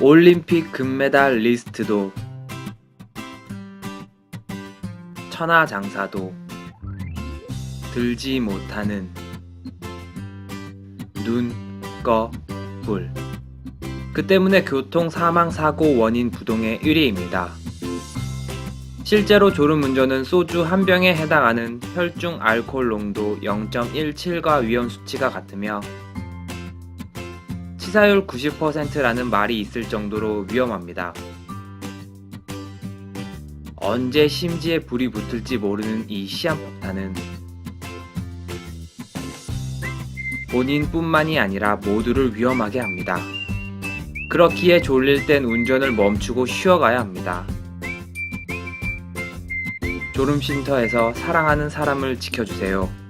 올림픽 금메달 리스트도 천하장사도 들지 못하는 눈, 꺼, 불. 그 때문에 교통 사망 사고 원인 부동의 1위입니다. 실제로 졸음운전은 소주 한 병에 해당하는 혈중 알코올 농도 0.17과 위험 수치가 같으며 치사율 90%라는 말이 있을 정도로 위험합니다. 언제 심지에 불이 붙을지 모르는 이 시한폭탄은 본인뿐만이 아니라 모두를 위험하게 합니다. 그렇기에 졸릴 땐 운전을 멈추고 쉬어가야 합니다. 졸음 쉼터에서 사랑하는 사람을 지켜주세요.